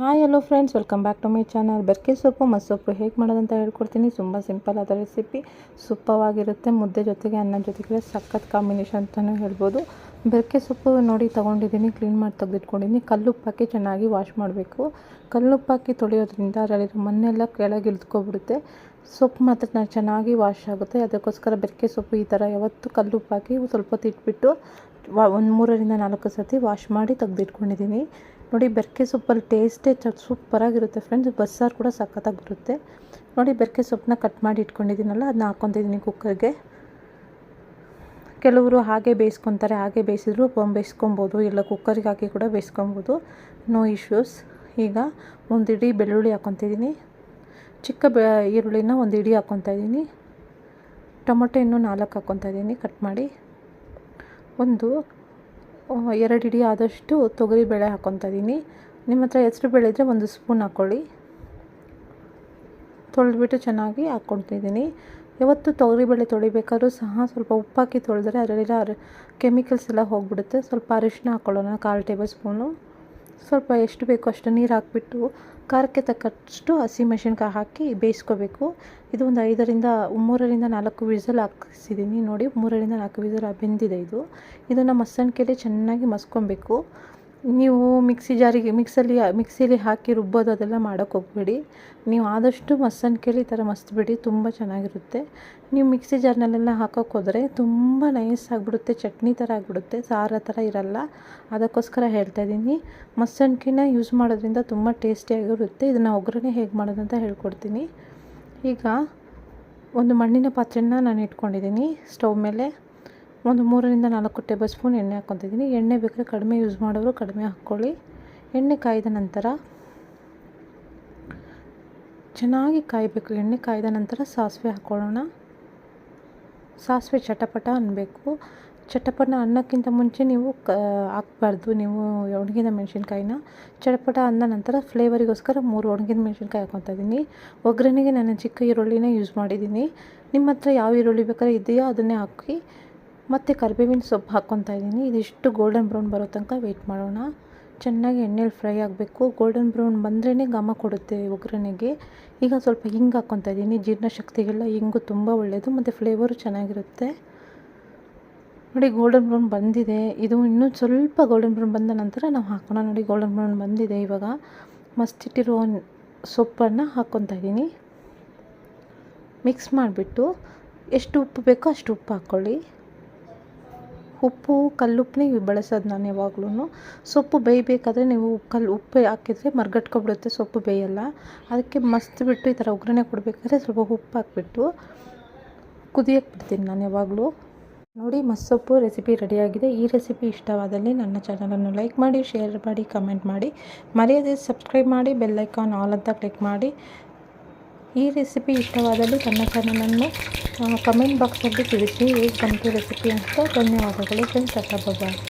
Hi hello friends welcome back to my channel ಬೆರ್ಕೆ ಸೊಪ್ಪು ಮಸ್ಸೊಪ್ಪು ಹೇಗೆ ಮಾಡೋದಂತ ಹೇಳ್ಕೊಡ್ತೀನಿ. ತುಂಬ ಸಿಂಪಲ್ ಆದ ರೆಸಿಪಿ ಸೂಪವಾಗಿರುತ್ತೆ. ಮುದ್ದೆ ಜೊತೆಗೆ ಅನ್ನ ಜೊತೆಗೆ ಸಖತ್ ಕಾಂಬಿನೇಷನ್ ಅಂತಲೂ ಹೇಳ್ಬೋದು. ಬೆರ್ಕೆ ಸೊಪ್ಪು ನೋಡಿ ತೊಗೊಂಡಿದ್ದೀನಿ. ಕ್ಲೀನ್ ಮಾಡಿ ತೆಗೆದಿಟ್ಕೊಂಡಿದ್ದೀನಿ. ಕಲ್ಲುಪ್ಪಾಕಿ ಚೆನ್ನಾಗಿ ವಾಶ್ ಮಾಡಬೇಕು. ಕಲ್ಲುಪ್ಪಾಕಿ ತೊಳೆಯೋದ್ರಿಂದ ಅದರಲ್ಲಿರೋ ಮಣ್ಣೆಲ್ಲ ಕೆಳಗೆ ಇಳಿದ್ಕೊಬಿಡುತ್ತೆ. ಸೊಪ್ಪು ಮಾತ್ರ ಚೆನ್ನಾಗಿ ವಾಶ್ ಆಗುತ್ತೆ. ಅದಕ್ಕೋಸ್ಕರ ಬೆರ್ಕೆ ಸೊಪ್ಪು ಈ ಥರ ಯಾವತ್ತು ಕಲ್ಲುಪ್ಪಾಕಿ ಸ್ವಲ್ಪ ಹೊತ್ತು ಇಟ್ಬಿಟ್ಟು ಒಂದು ಮೂರರಿಂದ ನಾಲ್ಕು ಸತಿ ವಾಶ್ ಮಾಡಿ ತೆಗೆದಿಟ್ಕೊಂಡಿದ್ದೀನಿ. ನೋಡಿ ಬೆರ್ಕೆ ಸೊಪ್ಪಲ್ಲಿ ಟೇಸ್ಟೇ ಚ ಸೂಪರಾಗಿರುತ್ತೆ ಫ್ರೆಂಡ್ಸ್ ಬಸ್ಸಾರು ಕೂಡ ಸಖತ್ತಾಗಿ ಬರುತ್ತೆ. ನೋಡಿ ಬೆರ್ಕೆ ಸೊಪ್ಪನ್ನ ಕಟ್ ಮಾಡಿ ಇಟ್ಕೊಂಡಿದ್ದೀನಲ್ಲ ಅದನ್ನ ಹಾಕ್ಕೊತಿದ್ದೀನಿ ಕುಕ್ಕರ್ಗೆ ಕೆಲವರು ಹಾಗೆ ಬೇಯಿಸ್ಕೊತಾರೆ, ಹಾಗೆ ಬೇಯಿಸಿದ್ರು ಬೇಯಿಸ್ಕೊಬೋದು, ಇಲ್ಲ ಕುಕ್ಕರ್ಗೆ ಹಾಕಿ ಕೂಡ ಬೇಯಿಸ್ಕೊಬೋದು. ನೋ ಇಶ್ಯೂಸ್ ಈಗ ಒಂದು ಇಡೀ ಬೆಳ್ಳುಳ್ಳಿ ಹಾಕ್ಕೊತಿದ್ದೀನಿ ಚಿಕ್ಕ ಬೆ, ಈರುಳ್ಳಿನ ಒಂದು ಇಡೀ ಹಾಕ್ಕೊತಾ ಇದ್ದೀನಿ ಟೊಮೊಟೊ ಇನ್ನೂ ನಾಲ್ಕು ಹಾಕ್ಕೊತಾ ಕಟ್ ಮಾಡಿ. ಒಂದು ಎರಡು ಹಿಡಿ ಆದಷ್ಟು ತೊಗರಿಬೇಳೆ ಹಾಕ್ಕೊತಾ ಇದ್ದೀನಿ ನಿಮ್ಮ ಹತ್ರ ಹೆಸ್ರು ಬೇಳೆ ಇದ್ದರೆ ಒಂದು ಸ್ಪೂನ್ ಹಾಕ್ಕೊಳ್ಳಿ ತೊಳೆದ್ಬಿಟ್ಟು ಚೆನ್ನಾಗಿ ಹಾಕ್ಕೊತಿದ್ದೀನಿ ಯಾವತ್ತು ತೊಗರಿಬೇಳೆ ತೊಳಿಬೇಕಾದ್ರೂ ಸಹ ಸ್ವಲ್ಪ ಉಪ್ಪಾಕಿ ತೊಳೆದ್ರೆ ಅದರಲ್ಲಿರೋ ಕೆಮಿಕಲ್ಸ್ ಎಲ್ಲ ಹೋಗಿಬಿಡುತ್ತೆ. ಸ್ವಲ್ಪ ಅರಿಶಿನ ಹಾಕ್ಕೊಳ್ಳೋಣ ಕಾಲು ಟೇಬಲ್ ಸ್ಪೂನು. ಸ್ವಲ್ಪ ಎಷ್ಟು ಬೇಕೋ ಅಷ್ಟು ನೀರು ಹಾಕಿಬಿಟ್ಟು ಖಾರಕ್ಕೆ ತಕ್ಕಷ್ಟು ಹಸಿಮೆಣಸಿನ್ಕಾಯಿ ಹಾಕಿ ಬೇಯಿಸ್ಕೋಬೇಕು. ಇದು ಒಂದು ಐದರಿಂದ ಮೂರರಿಂದ ನಾಲ್ಕು ವಿಸಲ್ ಹಾಕಿಸಿದ್ದೀನಿ ನೋಡಿ. ಮೂರರಿಂದ ನಾಲ್ಕು ವಿಸಲ್ ಬೆಂದಿದೆ ಇದು. ಇದನ್ನು ಮಸಣಿಕೆಯಲ್ಲಿ ಚೆನ್ನಾಗಿ ಮಸ್ಕೊಬೇಕು. ನೀವು ಮಿಕ್ಸಿ ಜಾರಿಗೆ, ಮಿಕ್ಸಲ್ಲಿ, ಮಿಕ್ಸಿಲಿ ಹಾಕಿ ರುಬ್ಬೋದು, ಅದೆಲ್ಲ ಮಾಡೋಕ್ಕೆ ಹೋಗಬೇಡಿ. ನೀವು ಆದಷ್ಟು ಮಸಣಿಕೆಯಲ್ಲಿ ಈ ಥರ ಮಸ್ತ್ಬಿಡಿ, ತುಂಬ ಚೆನ್ನಾಗಿರುತ್ತೆ. ನೀವು ಮಿಕ್ಸಿ ಜಾರ್ನಲ್ಲೆಲ್ಲ ಹಾಕೋಕ್ಕೆ ಹೋದರೆ ತುಂಬ ನೈಸ್ ಆಗಿಬಿಡುತ್ತೆ, ಚಟ್ನಿ ಥರ ಆಗಿಬಿಡುತ್ತೆ, ಸಾರ ಥರ ಇರಲ್ಲ. ಅದಕ್ಕೋಸ್ಕರ ಹೇಳ್ತಾ ಇದ್ದೀನಿ. ಮಸ್ಸನ್ಕಿನ ಯೂಸ್ ಮಾಡೋದ್ರಿಂದ ತುಂಬ ಟೇಸ್ಟಿಯಾಗಿರುತ್ತೆ. ಇದನ್ನು ಒಗ್ಗರಣೆ ಹೇಗೆ ಮಾಡೋದಂತ ಹೇಳ್ಕೊಡ್ತೀನಿ. ಈಗ ಒಂದು ಮಣ್ಣಿನ ಪಾತ್ರೆನ ನಾನು ಇಟ್ಕೊಂಡಿದ್ದೀನಿ ಸ್ಟವ್ ಮೇಲೆ. ಒಂದು ಮೂರರಿಂದ ನಾಲ್ಕು ಟೇಬಲ್ ಸ್ಪೂನ್ ಎಣ್ಣೆ ಹಾಕ್ಕೊತಿದ್ದೀನಿ. ಎಣ್ಣೆ ಬೇಕಾದ್ರೆ ಕಡಿಮೆ ಯೂಸ್ ಮಾಡೋರು ಕಡಿಮೆ ಹಾಕ್ಕೊಳ್ಳಿ. ಎಣ್ಣೆ ಕಾಯ್ದ ನಂತರ ಚೆನ್ನಾಗಿ ಕಾಯಬೇಕು. ಎಣ್ಣೆ ಕಾಯ್ದ ನಂತರ ಸಾಸಿವೆ ಹಾಕ್ಕೊಳ್ಳೋಣ. ಸಾಸಿವೆ ಚಟಪಟ ಅನ್ನಬೇಕು ಚಟಪಟ ಅನ್ನಕ್ಕಿಂತ ಮುಂಚೆ ನೀವು ಕ, ಹಾಕ್ಬಾರ್ದು. ನೀವು ಒಣಗಿದ ಮೆಣಸಿನ್ಕಾಯಿನ ಚಟಪಟ ಅಂದ ನಂತರ ಫ್ಲೇವರಿಗೋಸ್ಕರ ಮೂರು ಒಣಗಿದ ಮೆಣಸಿನ್ಕಾಯಿ ಹಾಕ್ಕೊತಾ ಇದ್ದೀನಿ ಒಗ್ಗರಣೆಗೆ ನಾನು ಚಿಕ್ಕ ಈರುಳ್ಳಿನೇ ಯೂಸ್ ಮಾಡಿದ್ದೀನಿ. ನಿಮ್ಮ ಹತ್ರ ಯಾವ ಈರುಳ್ಳಿ ಬೇಕಾದ್ರೆ ಇದೆಯೋ ಅದನ್ನೇ ಹಾಕಿ ಮತ್ತು ಕರಿಬೇವಿನ ಸೊಪ್ಪು ಹಾಕ್ಕೊತಾ ಇದ್ದೀನಿ. ಇದಿಷ್ಟು ಗೋಲ್ಡನ್ ಬ್ರೌನ್ ಬರೋ ತನಕ ವೆಯ್ಟ್ ಮಾಡೋಣ. ಚೆನ್ನಾಗಿ ಎಣ್ಣೆಲಿ ಫ್ರೈ ಆಗಬೇಕು. ಗೋಲ್ಡನ್ ಬ್ರೌನ್ ಬಂದ್ರೇ ಘಮ ಕೊಡುತ್ತೆ ಒಗ್ಗರಣೆಗೆ. ಈಗ ಸ್ವಲ್ಪ ಹಿಂಗೆ ಹಾಕ್ಕೊತಾ ಇದ್ದೀನಿ. ಜೀರ್ಣಶಕ್ತಿಗೆಲ್ಲ ಹಿಂಗು ತುಂಬ ಒಳ್ಳೆಯದು ಮತ್ತು ಫ್ಲೇವರು ಚೆನ್ನಾಗಿರುತ್ತೆ. ನೋಡಿ ಗೋಲ್ಡನ್ ಬ್ರೌನ್ ಬಂದಿದೆ. ಇದು ಇನ್ನೂ ಸ್ವಲ್ಪ ಗೋಲ್ಡನ್ ಬ್ರೌನ್ ಬಂದ ನಂತರ ನಾವು ಹಾಕೋಣ. ನೋಡಿ ಗೋಲ್ಡನ್ ಬ್ರೌನ್ ಬಂದಿದೆ ಇವಾಗ. ಮಸ್ತಿಟ್ಟಿರೋ ಸೊಪ್ಪನ್ನು ಹಾಕ್ಕೊತಾ ಇದ್ದೀನಿ. ಮಿಕ್ಸ್ ಮಾಡಿಬಿಟ್ಟು ಎಷ್ಟು ಉಪ್ಪು ಬೇಕೋ ಅಷ್ಟು ಉಪ್ಪು ಹಾಕ್ಕೊಳ್ಳಿ ಉಪ್ಪು ಕಲ್ಲುಪ್ಪನ್ನೇ ಬಳಸೋದು ನಾನು ಯಾವಾಗ್ಲೂ ಸೊಪ್ಪು ಬೇಯಬೇಕಾದ್ರೆ ನೀವು ಕಲ್ಲು ಉಪ್ಪು ಹಾಕಿದರೆ ಮರ್ಗಟ್ಕೊಬಿಡುತ್ತೆ ಸೊಪ್ಪು ಬೇಯಲ್ಲ. ಅದಕ್ಕೆ ಮಸ್ತ್ ಬಿಟ್ಟು ಈ ಥರ ಒಗ್ಗರಣೆ ಕೊಡಬೇಕಾದ್ರೆ ಸ್ವಲ್ಪ ಉಪ್ಪು ಹಾಕಿಬಿಟ್ಟು ಕುದಿಯಕ್ಕೆ ಬಿಡ್ತೀನಿ ನಾನು ಯಾವಾಗಲೂ. ನೋಡಿ ಮಸ್ಸೊಪ್ಪು ರೆಸಿಪಿ ರೆಡಿಯಾಗಿದೆ. ಈ ರೆಸಿಪಿ ಇಷ್ಟವಾದಲ್ಲಿ ನನ್ನ ಚಾನಲನ್ನು ಲೈಕ್ ಮಾಡಿ, ಶೇರ್ ಮಾಡಿ, ಕಮೆಂಟ್ ಮಾಡಿ. ಮರೆಯದೆ ಸಬ್ಸ್ಕ್ರೈಬ್ ಮಾಡಿ ಬೆಲ್ಲೈಕಾನ್ ಆಲ್ ಅಂತ ಕ್ಲಿಕ್ ಮಾಡಿ. ಈ ರೆಸಿಪಿ ಇಷ್ಟವಾದಲ್ಲಿ ನನ್ನ ಚಾನಲನ್ನು ಕಮೆಂಟ್ ಬಾಕ್ಸಲ್ಲಿ ತಿಳಿಸಿ, ಹೇಗೆ ಬಂತು ರೆಸಿಪಿ ಅಂತ ಧನ್ಯವಾದಗಳು ಫ್ರೆಂಡ್ಸ್ ಬಾಯ್